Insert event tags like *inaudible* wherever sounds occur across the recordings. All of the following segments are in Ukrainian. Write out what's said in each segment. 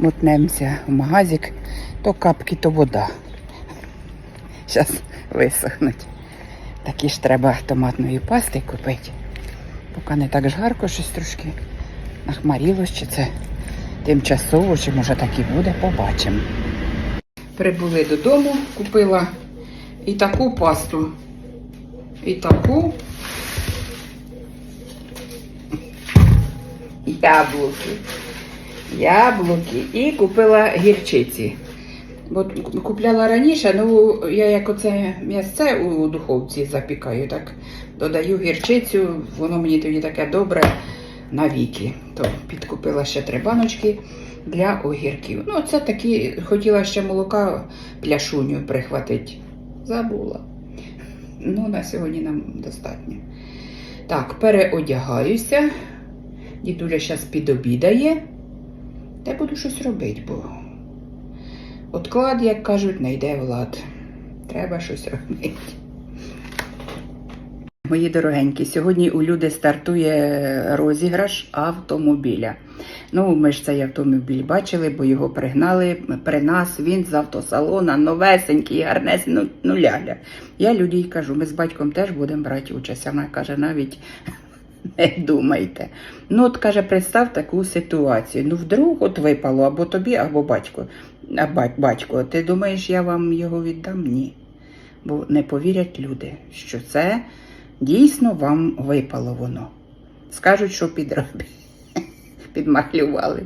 Мотнемося в магазик, то капки, то вода. Зараз висохнуть. Такі ж треба томатної пасти купити. Поки не так жарко, щось трошки нахмарілось, чи це тимчасово, чи може так і буде, побачимо. Прибули додому, купила і таку пасту, і таку. Яблуки. Яблуки. І купила гірчиці. Бо купляла раніше, ну я як оце м'ясце у духовці запікаю, так додаю гірчицю, воно мені тоді таке добре на віки. То підкупила ще три баночки для огірків. Ну, це такі, хотіла ще молока пляшуню прихватити. Забула. Ну, на сьогодні нам достатньо. Так, переодягаюся. Дідуля зараз підобідає. Та буду щось робити, бо Отклад, як кажуть, не йде влад. Треба щось робити. Мої дорогенькі, сьогодні у люди стартує розіграш автомобіля. Ну, ми ж цей автомобіль бачили, бо його пригнали при нас. Він з автосалона, новесенький, гарнесенький, ну, ляля. Я людей кажу, ми з батьком теж будемо брати участь. Вона каже, навіть не думайте. Ну, от каже, представ таку ситуацію. Ну, вдруг от випало або тобі, або батько. А батько, ти думаєш, я вам його віддам? Ні. Бо не повірять люди, що це дійсно вам випало воно. Скажуть, що підробили, *laughs* підмахлювали.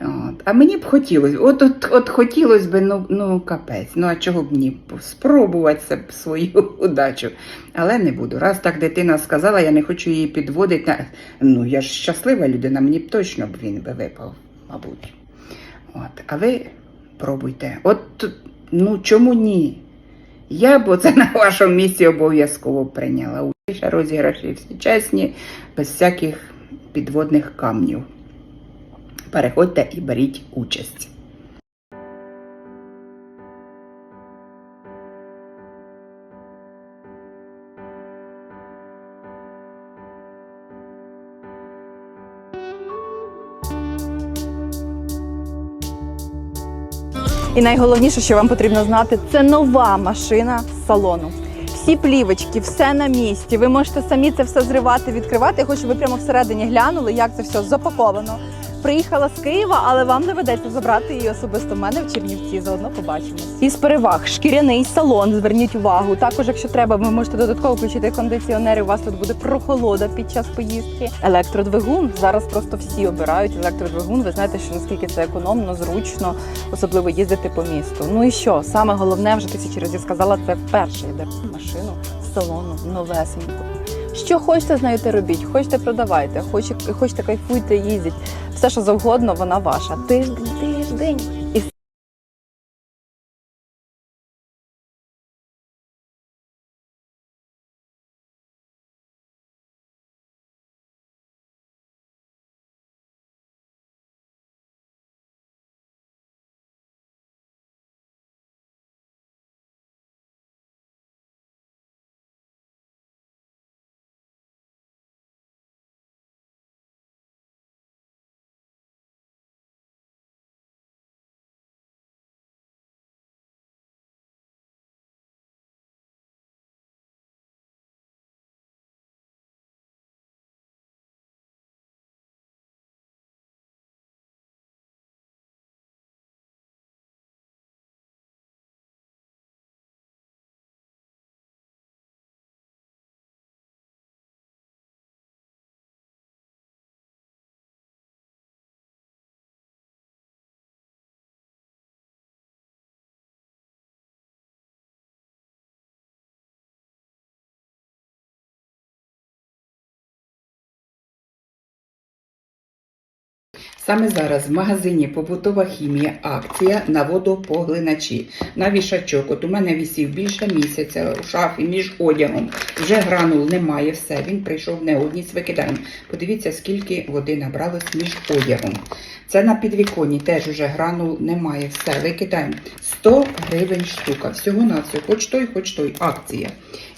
От. А мені б хотілося, от, от, от хотілося б, ну, ну капець. Ну а чого б ні? Спробувати це свою *laughs* удачу. Але не буду. Раз так дитина сказала, я не хочу її підводити. Ну, я ж щаслива людина, мені б точно б він би випав, мабуть. От. А ви пробуйте. От ну чому ні? Я б оце *laughs* на вашому місці обов'язково прийняла. Ще розіграші всі чесні, без всяких підводних камнів. Переходьте і беріть участь. І найголовніше, що вам потрібно знати, це нова машина з салону. Всі плівочки, все на місці. Ви можете самі це все зривати, відкривати. Я хочу, щоб ви прямо всередині глянули, як це все запаковано. Приїхала з Києва, але вам доведеться забрати її особисто в мене в Чернівці. Заодно побачимось. Із переваг шкіряний салон. Зверніть увагу. Також, якщо треба, ви можете додатково включити кондиціонери. У вас тут буде прохолода під час поїздки. Електродвигун зараз просто всі обирають електродвигун. Ви знаєте, що наскільки це економно, зручно, особливо їздити по місту. Ну і що саме головне, вже тисячі разів сказала, це вперше йде машину з салону новесеньку. Що хочете з нею, те робіть, хочете продавайте, хочете, хочете кайфуйте, їздіть. Все, що завгодно, вона ваша. Тиждень, тиждень. Саме зараз в магазині Побутова хімія акція на водопоглиначі. На вішачок. От у мене вісів більше місяця у шафі між одягом. Вже гранул немає, все. Він прийшов в неодність, викидаємо. Подивіться, скільки води набралось між одягом. Це на підвіконні теж уже гранул немає. Все, викидаємо. 100 гривень штука. Всього на все. Хоч той, хоч той. Акція.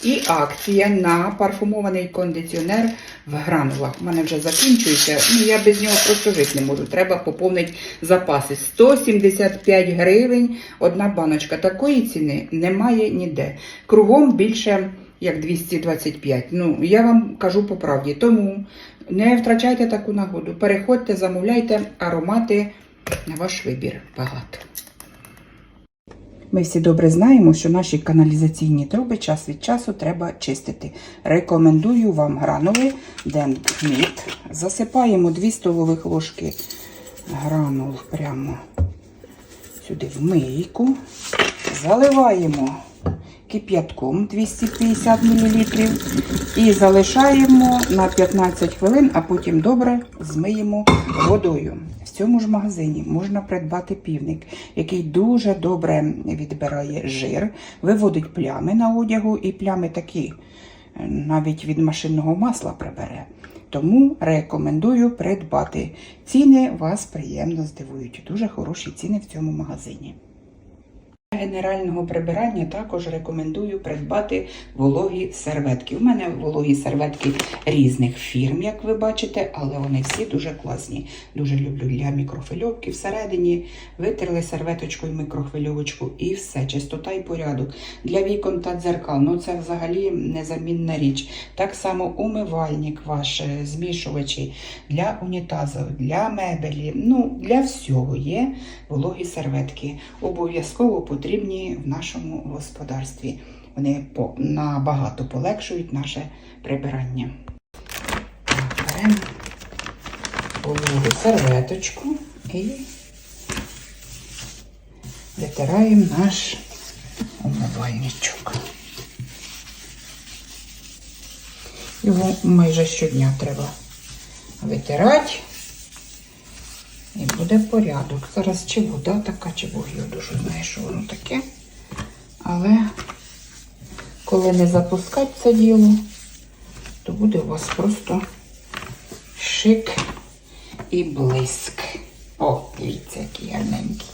І акція на парфумований кондиціонер в гранулах. У мене вже закінчується. Ну, я без нього просто жити не можу. Кажу, треба поповнити запаси. 175 гривень одна баночка. Такої ціни немає ніде. Кругом більше як 225. Ну, я вам кажу по правді. Тому не втрачайте таку нагоду. Переходьте, замовляйте аромати на ваш вибір. Багато. Ми всі добре знаємо, що наші каналізаційні труби час від часу треба чистити. Рекомендую вам гранули Дендміт. Засипаємо 2 столових ложки гранул прямо сюди в мийку. Заливаємо кип'ятком 250 мл і залишаємо на 15 хвилин, а потім добре змиємо водою. В цьому ж магазині можна придбати півник, який дуже добре відбирає жир, виводить плями на одягу і плями такі е, навіть від машинного масла прибере. Тому рекомендую придбати. Ціни вас приємно здивують. Дуже хороші ціни в цьому магазині. Для генерального прибирання також рекомендую придбати вологі серветки. У мене вологі серветки різних фірм, як ви бачите, але вони всі дуже класні. Дуже люблю для мікрофильовки. Всередині витерли серветочкою мікрохвильовочку і все, чистота і порядок. Для вікон та дзеркал, ну це взагалі незамінна річ. Так само умивальник ваш, е, змішувачі для унітазу, для мебелі, ну для всього є вологі серветки. Обов'язково потрібні в нашому господарстві. Вони набагато полегшують наше прибирання. Беремо серветочку і витираємо наш умивальничок. Його майже щодня треба витирати. І буде порядок. Зараз чи вода така, чи Бог його дуже знає, що воно таке. Але коли не запускати це діло, то буде у вас просто шик і блиск. О, дивіться, який гарненький.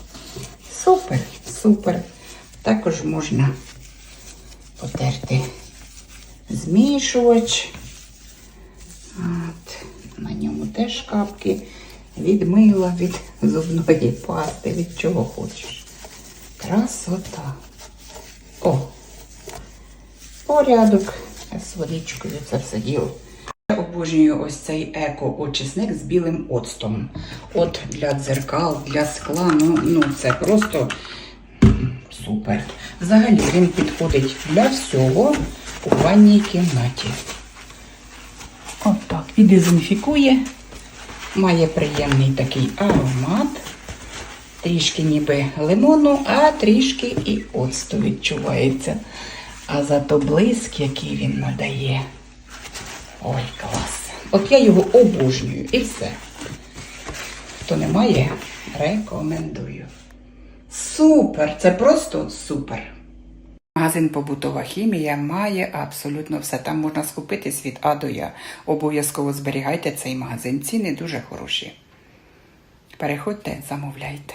Супер, супер. Також можна потерти змішувач. От, на ньому теж капки від мила, від зубної пасти, від чого хочеш. Красота. О! Порядок з водичкою це все діло. Я обожнюю ось цей еко-очисник з білим оцтом. От для дзеркал, для скла, ну, ну це просто супер. Взагалі він підходить для всього у ванній кімнаті. От так, і дезінфікує. Має приємний такий аромат. Трішки ніби лимону, а трішки і оцту відчувається. А зато блиск, який він надає. Ой, клас. От я його обожнюю і все. Хто не має, рекомендую. Супер! Це просто супер. Магазин побутова хімія має абсолютно все. Там можна скупитись від А до Я. Обов'язково зберігайте цей магазин. Ціни дуже хороші. Переходьте, замовляйте.